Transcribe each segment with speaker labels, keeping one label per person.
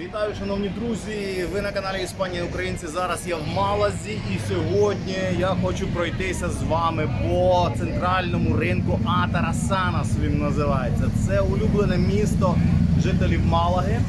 Speaker 1: Вітаю, шановні друзі! Ви на каналі Іспанія Українці. Зараз я в Малазі і сьогодні я хочу пройтися з вами по центральному ринку Атарасанас. Він називається. Це улюблене місто жителів Малаги.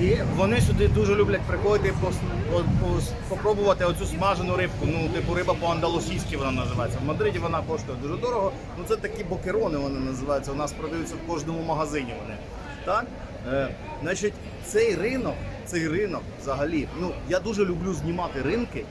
Speaker 1: І вони сюди дуже люблять приходити попробувати оцю смажену рибку. Ну, типу риба по-андалусійськи вона називається. В Мадриді вона коштує дуже дорого. Ну це такі бокерони вони називаються. У нас продаються в кожному магазині вони. Так? Е, значить, цей ринок, цей ринок взагалі, ну я дуже люблю знімати ринки.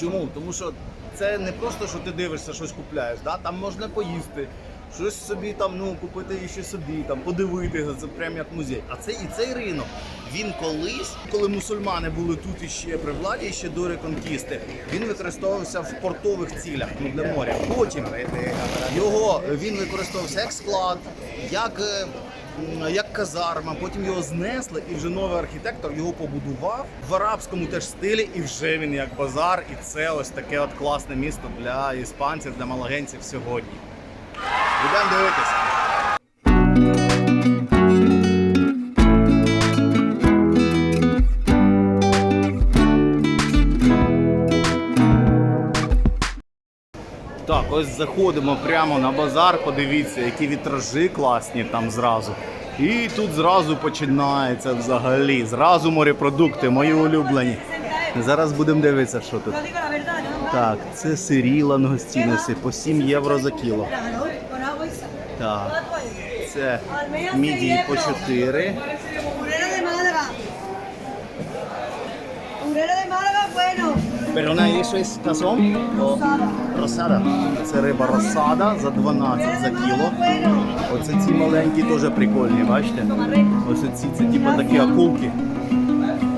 Speaker 1: Чому? Тому що це не просто, що ти дивишся, щось купляєш, да? там можна поїсти, щось собі там, ну, купити і ще собі, там, подивитися, це прям як музей. А це і цей ринок, він колись, коли мусульмани були тут іще при владі, ще до реконкісти, він використовувався в портових цілях ну, для моря. Потім його він використовувався як склад, як. Як казарма, потім його знесли, і вже новий архітектор його побудував в арабському теж стилі, і вже він як базар, і це ось таке от класне місто для іспанців, для малагенців сьогодні. Будемо дивитися. Так, ось заходимо прямо на базар, подивіться, які вітражі класні там зразу. І тут зразу починається взагалі. Зразу морепродукти, мої улюблені. Зараз будемо дивитися, що тут. Так, це сирі лангостіноси по 7 євро за кіло. Так, це мідії по 4.
Speaker 2: Bueno.
Speaker 1: Perdona, eso es cazón? Росада. Це риба розсада за 12 за кіло. Оце ці маленькі теж прикольні, бачите? Ось ці це типу такі акулки.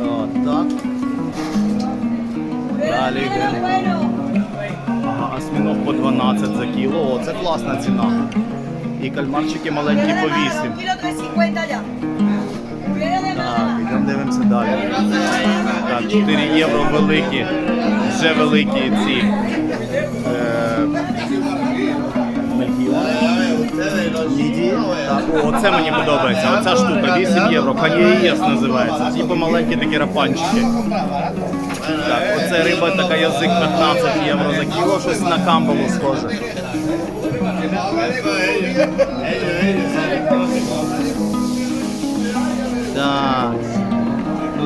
Speaker 1: От так. Dale.
Speaker 2: bueno.
Speaker 1: Ага, осьміног по 12 за кіло. О, це класна ціна. І кальмарчики маленькі по 8. Дивимося далі. Так, 4 євро великі, вже великі ці. Е, оце мені подобається. Оця штука 8 євро. Канієс називається. Типу маленькі такі рапанчики. Так, оце риба така язик 15 євро за кіло, щось на камбалу схоже. Так.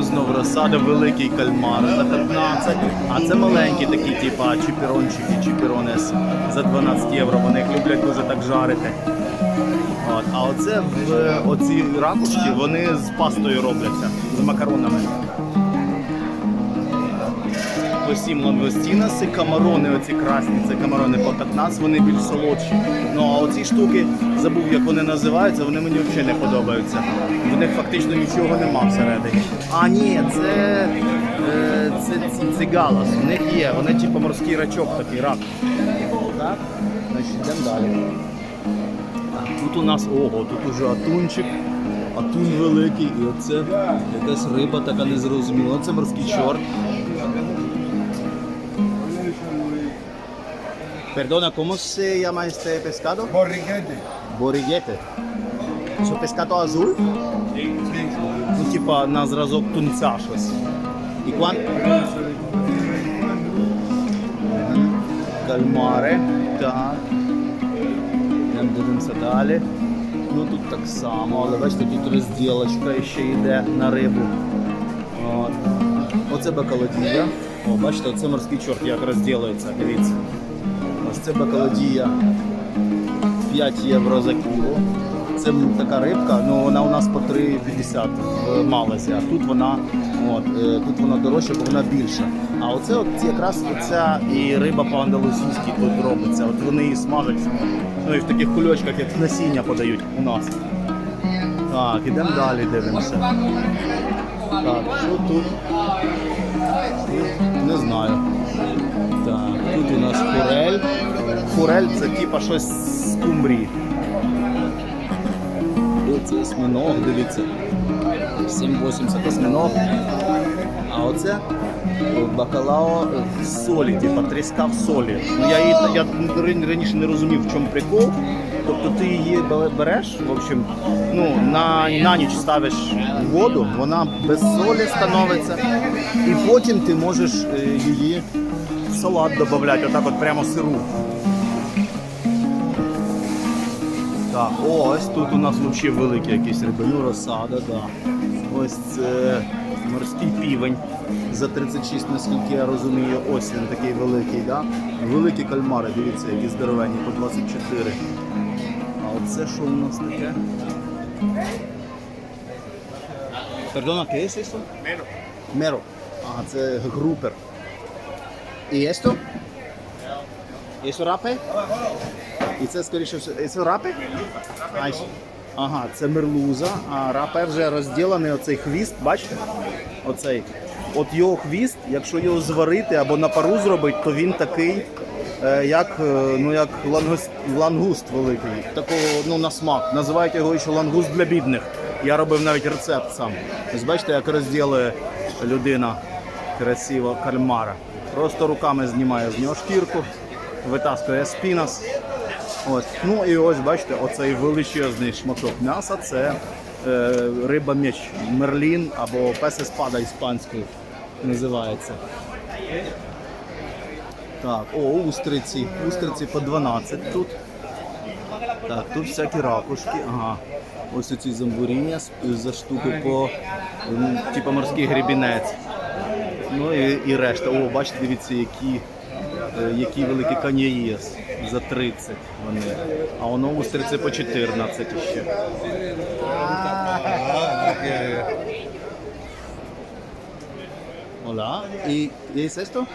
Speaker 1: Ну знов розсада, великий кальмар за 15. А це маленькі такі, типа чіпірончики, чіпіронес за 12 євро. Вони їх люблять дуже так жарити. От. А оце в оці ракушки вони з пастою робляться, з макаронами. По 7 лангостіноси, камарони оці красні, це камарони по 15, вони більш солодші. Ну а оці штуки, забув як вони називаються, вони мені взагалі не подобаються. В них фактично нічого нема всередині. А ні, це, е, це, цигалас. У них є, вони типу морський рачок такий рак. Так? Значить, йдемо далі. Тут у нас ого, тут уже атунчик, атун великий, і оце якась риба така незрозуміла. Це морський чорт. Perdona, ¿cómo se llama este pescado?
Speaker 3: Borriquete.
Speaker 1: Борігете. Що pescado azul? Ну, типа на зразок тунця щось. І кван? Кальмари. Так. Йдемо дивимося далі. Ну тут так само, але бачите, тут розділочка ще йде на рибу. От. Оце бакалодія. О, бачите, оце морський чорт як розділується, дивіться. Це бакалодія 5 євро за кіло. Це така рибка, ну вона у нас по 3,50 в Малазі, а тут вона, от, е, тут вона дорожча, бо вона більша. А оце от якраз оця і риба по-андалусійськи тут робиться. От вони її смажать, ну і в таких кульочках, як насіння подають у нас. Так, ідемо далі, дивимося. Так, що тут? Тут не знаю. Тут у нас форель. Форель це типа щось з кумбрії. Оце осьминог, дивіться. 7,80 осьминог. А оце бакалао в солі, типа тріска в солі. Ну я її я раніше не розумів, в чому прикол. Тобто ти її береш, в общем, ну, на, на ніч ставиш воду, вона без солі становиться, і потім ти можеш е, її салат додати, отак от прямо сиру. Так, ось тут у нас взагалі великі якісь риби. Ну, розсада, да. Ось це морський півень за 36, наскільки я розумію. Ось він такий великий, да? Великі кальмари, дивіться, які здоровенні, по 24. А оце що у нас таке? ¿qué es eso? Mero. Mero. А, це групер. І esto? І eso рапе? І це, скоріше, все- це рапи? Ай, Ага, це мерлуза, а рапе вже розділений оцей хвіст, бачите? Оцей. От його хвіст, якщо його зварити або на пару зробити, то він такий, е, як, е, ну, як лангуст, лангуст великий. Такого ну, на смак. Називають його ще лангуст для бідних. Я робив навіть рецепт сам. Ось бачите, як розділує людина красиво кальмара. Просто руками знімає з нього шкірку, витаскує спінас. Ось. Ну і ось бачите, оцей величезний шматок м'яса це е, риба меч, мерлін або песе спада іспанською називається. Так, о, устриці. Устриці по 12 тут. Так, тут всякі ракушки. Ага. Ось оці замбуріння за штуку по типу морський гребінець. Ну і, і решта. О, бачите, дивіться, які, е, які великі каняєс. За 30 вони. А воно устриці по 14 ще. Hola. ¿Y qué es esto?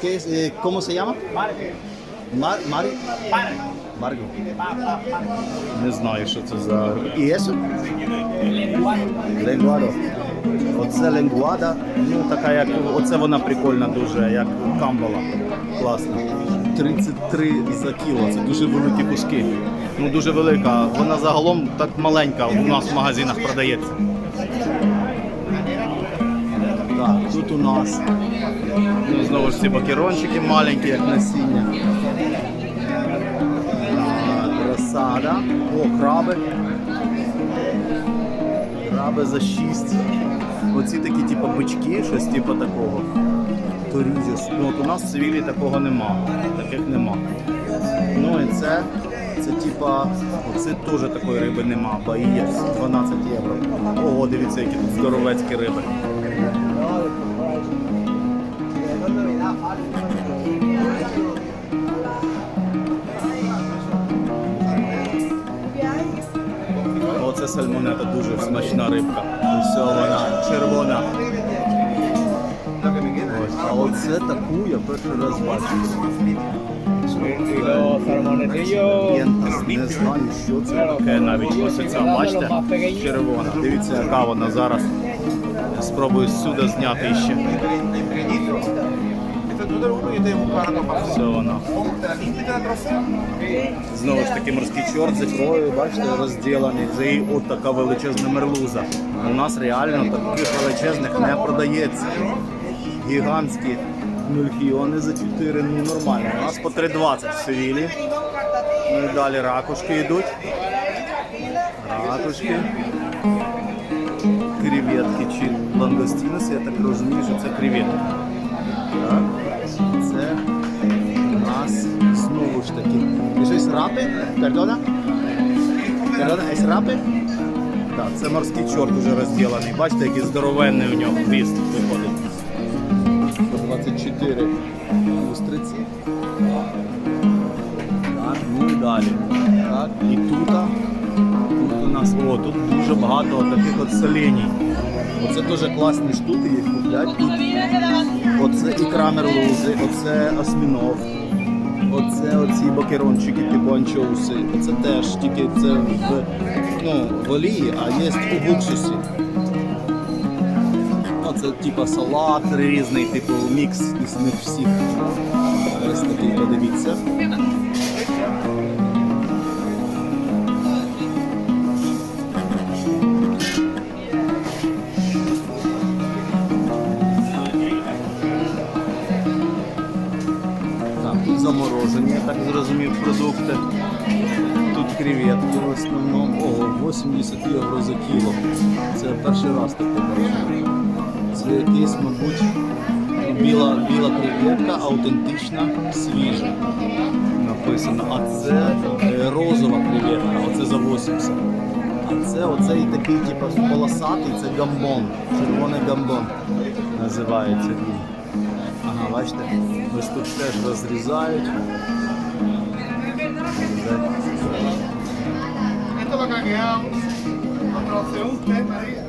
Speaker 1: ¿Qué es, eh, ¿Cómo se llama? Mar, Mari? Марго. Не знаю, що це за. І eso? Ленгуадо. Оце ленгуада. Ну, така як. Оце вона прикольна дуже, як камбала. Класна. 33 за кіло. Це дуже великі куски. Ну дуже велика. Вона загалом так маленька у нас в магазинах продається. Так, тут у нас ну, знову ж ці бакерончики маленькі, як насіння. А, Розсада. О, краби. Краби за 6. Оці такі, типу, бички, щось типу такого. Торізіс. Ну, от у нас в цивілі такого нема. Таких нема. Ну і це, це типа, оце теж такої риби нема, баїєць, 12 євро. Ого, дивіться, які тут здоровецькі риби. Оце сальмонета дуже смачна рибка. Ось вона червона. Ось. А оце таку я перший раз Я не знаю, що це таке навіть ось ця, бачите, червона. Дивіться, яка вона зараз. Спробую сюди зняти ще. Все вона. Знову ж таки морський чорт з ікрою, бачите, розділений. Це і от така величезна мерлуза. У нас реально таких величезних не продається. Гігантські мюльхіони за 4, ну нормально. У нас по 3,20 в Севілі. Ну і далі ракушки йдуть. Ракушки. Креветки чи лангостінуси, я так розумію, що це креветки. Так. Ж таки. І щось рапи? Пердона? Пердона, ес рапи? Так, це морський чорт уже розділений. Бачите, який здоровенний у нього хвіст виходить. 124 устриці. Так, ну і далі. Так, і тут, тут у нас, о, тут дуже багато таких от соленій. Оце теж класні штуки, їх куплять. Тут Оце ікра мерлузи, оце осьміног, оце оці бакерончики, типу анчоуси. Оце теж тільки це в, ну, в олії, а є у уксусі. Оце типу салат різний, типу мікс із них всіх. Ось такий, подивіться. Перший раз таке бачу. Це якийсь, мабуть, біла, біла креветка, аутентична, свіжа. Написано. А це е, розова креветка, оце за 80. А це оцей такий, типу, полосатий, це гамбон. Червоний гамбон називається. Ага, бачите, ось тут теж розрізають.
Speaker 3: Esto